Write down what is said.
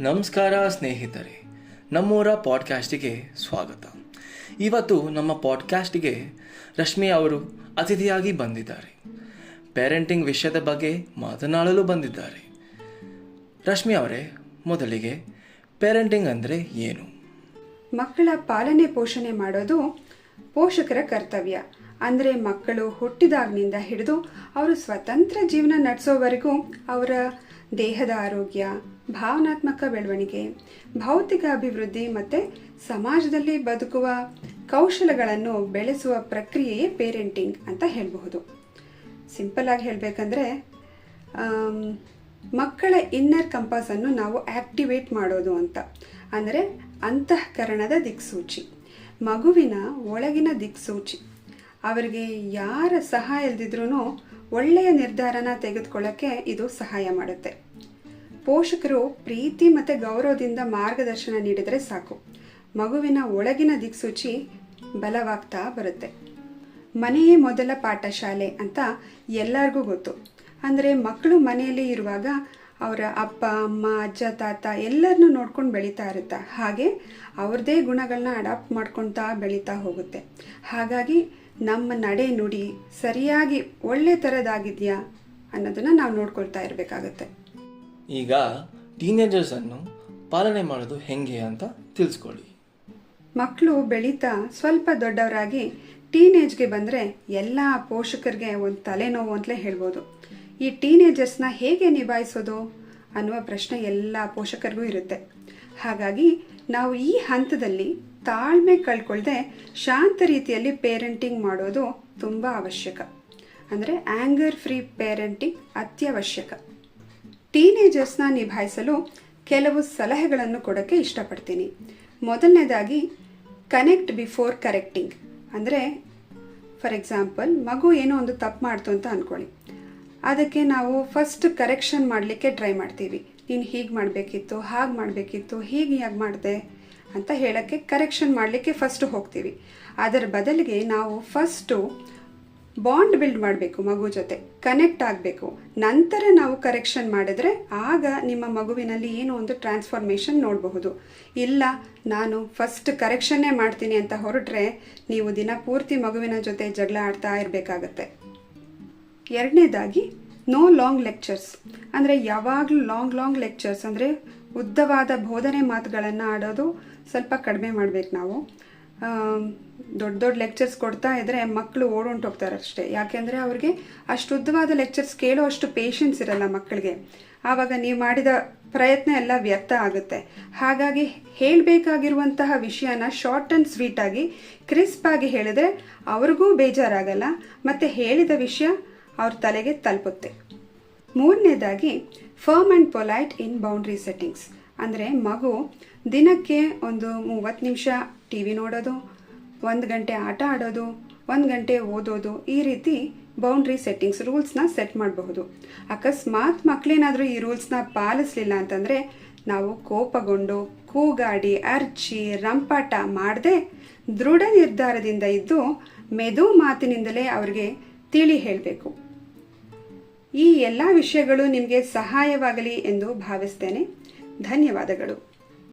ನಮಸ್ಕಾರ ಸ್ನೇಹಿತರೆ, ನಮ್ಮೂರ ಪಾಡ್ಕ್ಯಾಸ್ಟಿಗೆ ಸ್ವಾಗತ. ಇವತ್ತು ನಮ್ಮ ಪಾಡ್ಕ್ಯಾಸ್ಟಿಗೆ ರಶ್ಮಿ ಅವರು ಅತಿಥಿಯಾಗಿ ಬಂದಿದ್ದಾರೆ. ಪೇರೆಂಟಿಂಗ್ ವಿಷಯದ ಬಗ್ಗೆ ಮಾತನಾಡಲು ಬಂದಿದ್ದಾರೆ. ರಶ್ಮಿ ಅವರೇ, ಮೊದಲಿಗೆ ಪೇರೆಂಟಿಂಗ್ ಅಂದರೆ ಏನು? ಮಕ್ಕಳ ಪಾಲನೆ ಪೋಷಣೆ ಮಾಡೋದು ಪೋಷಕರ ಕರ್ತವ್ಯ. ಅಂದರೆ ಮಕ್ಕಳು ಹುಟ್ಟಿದಾಗಿನಿಂದ ಹಿಡಿದು ಅವರು ಸ್ವತಂತ್ರ ಜೀವನ ನಡೆಸೋವರೆಗೂ ಅವರ ದೇಹದ ಆರೋಗ್ಯ ಭಾವನಾತ್ಮಕ ಬೆಳವಣಿಗೆ, ಭೌತಿಕ ಅಭಿವೃದ್ಧಿ ಮತ್ತು ಸಮಾಜದಲ್ಲಿ ಬದುಕುವ ಕೌಶಲಗಳನ್ನು ಬೆಳೆಸುವ ಪ್ರಕ್ರಿಯೆಯೇ ಪೇರೆಂಟಿಂಗ್ ಅಂತ ಹೇಳಬಹುದು. ಸಿಂಪಲ್ ಆಗಿ ಹೇಳಬೇಕಂದ್ರೆ ಮಕ್ಕಳ ಇನ್ನರ್ ಕಂಪಾಸನ್ನು ನಾವು ಆಕ್ಟಿವೇಟ್ ಮಾಡೋದು ಅಂತ. ಅಂದರೆ ಅಂತಃಕರಣದ ದಿಕ್ಸೂಚಿ, ಮಗುವಿನ ಒಳಗಿನ ದಿಕ್ಸೂಚಿ. ಅವರಿಗೆ ಯಾರ ಸಹಾಯ ಇಲ್ದಿದ್ರೂ ಒಳ್ಳೆಯ ನಿರ್ಧಾರನ ತೆಗೆದುಕೊಳ್ಳೋಕ್ಕೆ ಇದು ಸಹಾಯ ಮಾಡುತ್ತೆ. ಪೋಷಕರು ಪ್ರೀತಿ ಮತ್ತು ಗೌರವದಿಂದ ಮಾರ್ಗದರ್ಶನ ನೀಡಿದರೆ ಸಾಕು. ಮಗುವಿನ ಒಳಗಿನ ದಿಕ್ಸೂಚಿ ಬಲವಾಗ್ತಾ ಬರುತ್ತೆ. ಮನೆಯೇ ಮೊದಲ ಪಾಠಶಾಲೆ ಅಂತ ಎಲ್ಲರಿಗೂ ಗೊತ್ತು. ಅಂದರೆ ಮಕ್ಕಳು ಮನೆಯಲ್ಲಿ ಇರುವಾಗ ಅವರ ಅಪ್ಪ, ಅಮ್ಮ, ಅಜ್ಜ, ತಾತ ಎಲ್ಲರನ್ನೂ ನೋಡ್ಕೊಂಡು ಬೆಳೀತಾ ಇರುತ್ತೆ. ಹಾಗೆ ಅವ್ರದ್ದೇ ಗುಣಗಳನ್ನ ಅಡಾಪ್ಟ್ ಮಾಡ್ಕೊತಾ ಬೆಳೀತಾ ಹೋಗುತ್ತೆ. ಹಾಗಾಗಿ ನಮ್ಮ ನಡೆ ನುಡಿ ಸರಿಯಾಗಿ ಒಳ್ಳೆ ಥರದಾಗಿದೆಯಾ ಅನ್ನೋದನ್ನು ನಾವು ನೋಡ್ಕೊಳ್ತಾ ಇರಬೇಕಾಗತ್ತೆ. ಈಗ ಟೀನೇಜರ್ಸನ್ನು ಪಾಲನೆ ಮಾಡೋದು ಹೆಂಗೆ ಅಂತ ತಿಳಿಸ್ಕೊಳ್ಳಿ. ಮಕ್ಕಳು ಬೆಳೀತಾ ಸ್ವಲ್ಪ ದೊಡ್ಡವರಾಗಿ ಟೀನೇಜ್ಗೆ ಬಂದರೆ ಎಲ್ಲ ಪೋಷಕರಿಗೆ ಒಂದು ತಲೆನೋವು ಅಂತಲೇ ಹೇಳ್ಬೋದು. ಈ ಟೀನೇಜರ್ಸ್ನ ಹೇಗೆ ನಿಭಾಯಿಸೋದು ಅನ್ನುವ ಪ್ರಶ್ನೆ ಎಲ್ಲ ಪೋಷಕರಿಗೂ ಇರುತ್ತೆ. ಹಾಗಾಗಿ ನಾವು ಈ ಹಂತದಲ್ಲಿ ತಾಳ್ಮೆ ಕಳ್ಕೊಳ್ಳದೆ ಶಾಂತ ರೀತಿಯಲ್ಲಿ ಪೇರೆಂಟಿಂಗ್ ಮಾಡೋದು ತುಂಬ ಅವಶ್ಯಕ. ಅಂದರೆ ಆ್ಯಂಗರ್ ಫ್ರೀ ಪೇರೆಂಟಿಂಗ್ ಅತ್ಯವಶ್ಯಕ. ಟೀನೇಜರ್ಸ್ನ ನಿಭಾಯಿಸಲು ಕೆಲವು ಸಲಹೆಗಳನ್ನು ಕೊಡೋಕ್ಕೆ ಇಷ್ಟಪಡ್ತೀನಿ. ಮೊದಲನೇದಾಗಿ ಕನೆಕ್ಟ್ ಬಿಫೋರ್ ಕರೆಕ್ಟಿಂಗ್ ಅಂದರೆ ಫಾರ್ ಎಕ್ಸಾಂಪಲ್ ಮಗು ಏನೋ ಒಂದು ತಪ್ಪು ಮಾಡ್ತು ಅಂತ ಅಂದ್ಕೊಳ್ಳಿ ಅದಕ್ಕೆ ನಾವು ಫಸ್ಟ್ ಕರೆಕ್ಷನ್ ಮಾಡಲಿಕ್ಕೆ ಟ್ರೈ ಮಾಡ್ತೀವಿ. ನೀನು ಹೀಗೆ ಮಾಡಬೇಕಿತ್ತು, ಹಾಗೆ ಮಾಡಬೇಕಿತ್ತು, ಹೀಗೆ ಯಾಕೆ ಮಾಡಿದೆ ಅಂತ ಹೇಳೋಕ್ಕೆ ಕರೆಕ್ಷನ್ ಮಾಡಲಿಕ್ಕೆ ಫಸ್ಟ್ ಹೋಗ್ತೀವಿ. ಅದರ ಬದಲಿಗೆ ನಾವು ಫಸ್ಟು ಬಾಂಡ್ ಬಿಲ್ಡ್ ಮಾಡಬೇಕು ಮಗು ಜೊತೆ ಕನೆಕ್ಟ್ ಆಗಬೇಕು. ನಂತರ ನಾವು ಕರೆಕ್ಷನ್ ಮಾಡಿದ್ರೆ ಆಗ ನಿಮ್ಮ ಮಗುವಿನಲ್ಲಿ ಏನೋ ಒಂದು ಟ್ರಾನ್ಸ್ಫಾರ್ಮೇಷನ್ ನೋಡಬಹುದು. ಇಲ್ಲ, ನಾನು ಫಸ್ಟ್ ಕರೆಕ್ಷನ್ನೇ ಮಾಡ್ತೀನಿ ಅಂತ ಹೊರಟ್ರೆ ನೀವು ದಿನ ಪೂರ್ತಿ ಮಗುವಿನ ಜೊತೆ ಜಗಳ ಆಡ್ತಾ ಇರಬೇಕಾಗತ್ತೆ. ಎರಡನೇದಾಗಿ ನೋ ಲಾಂಗ್ ಲೆಕ್ಚರ್ಸ್ ಅಂದರೆ ಯಾವಾಗಲೂ ಲಾಂಗ್ ಲಾಂಗ್ ಲೆಕ್ಚರ್ಸ್ ಅಂದರೆ ಉದ್ದವಾದ ಬೋಧನೆ ಮಾತುಗಳನ್ನು ಆಡೋದು ಸ್ವಲ್ಪ ಕಡಿಮೆ ಮಾಡಬೇಕು ನಾವು. ದೊಡ್ಡ ದೊಡ್ಡ ಲೆಕ್ಚರ್ಸ್ ಕೊಡ್ತಾ ಇದ್ದರೆ ಮಕ್ಕಳು ಓಡೊಂಟು ಹೋಗ್ತಾರೆ ಅಷ್ಟೇ. ಯಾಕೆಂದರೆ ಅವ್ರಿಗೆ ಅಷ್ಟು ಉದ್ದವಾದ ಲೆಕ್ಚರ್ಸ್ ಕೇಳೋ ಅಷ್ಟು ಪೇಷನ್ಸ್ ಇರಲ್ಲ ಮಕ್ಕಳಿಗೆ ಆವಾಗ ನೀವು ಮಾಡಿದ ಪ್ರಯತ್ನ ಎಲ್ಲ ವ್ಯರ್ಥ ಆಗುತ್ತೆ. ಹಾಗಾಗಿ ಹೇಳಬೇಕಾಗಿರುವಂತಹ ವಿಷಯನ ಶಾರ್ಟ್ ಆ್ಯಂಡ್ ಸ್ವೀಟಾಗಿ ಕ್ರಿಸ್ಪಾಗಿ ಹೇಳಿದ್ರೆ ಅವ್ರಿಗೂ ಬೇಜಾರಾಗಲ್ಲ, ಮತ್ತು ಹೇಳಿದ ವಿಷಯ ಅವ್ರ ತಲೆಗೆ ತಲುಪುತ್ತೆ. ಮೂರನೇದಾಗಿ firm and polite in boundary settings ಅಂದರೆ ಮಗು ದಿನಕ್ಕೆ ಒಂದು ಮೂವತ್ತು ನಿಮಿಷ ಟಿ ವಿ ನೋಡೋದು, ಒಂದು ಗಂಟೆ ಆಟ ಆಡೋದು, ಒಂದು ಗಂಟೆ ಓದೋದು, ಈ ರೀತಿ ಬೌಂಡ್ರಿ ಸೆಟ್ಟಿಂಗ್ಸ್ ರೂಲ್ಸ್ನ ಸೆಟ್ ಮಾಡಬಹುದು. ಅಕಸ್ಮಾತ್ ಮಕ್ಕಳೇನಾದರೂ ಈ ರೂಲ್ಸ್ನ ಪಾಲಿಸಲಿಲ್ಲ ಅಂತಂದರೆ ನಾವು ಕೋಪಗೊಂಡು, ಕೂಗಾಡಿ, ಅರ್ಚಿ, ರಂಪಾಟ ಮಾಡದೆ ದೃಢ ನಿರ್ಧಾರದಿಂದ ಇದ್ದು ಮೆದು ಮಾತಿನಿಂದಲೇ ಅವರಿಗೆ ತಿಳಿ ಹೇಳಬೇಕು. ಈ ಎಲ್ಲ ವಿಷಯಗಳು ನಿಮಗೆ ಸಹಾಯವಾಗಲಿ ಎಂದು ಭಾವಿಸ್ತೇನೆ. ಧನ್ಯವಾದಗಳು.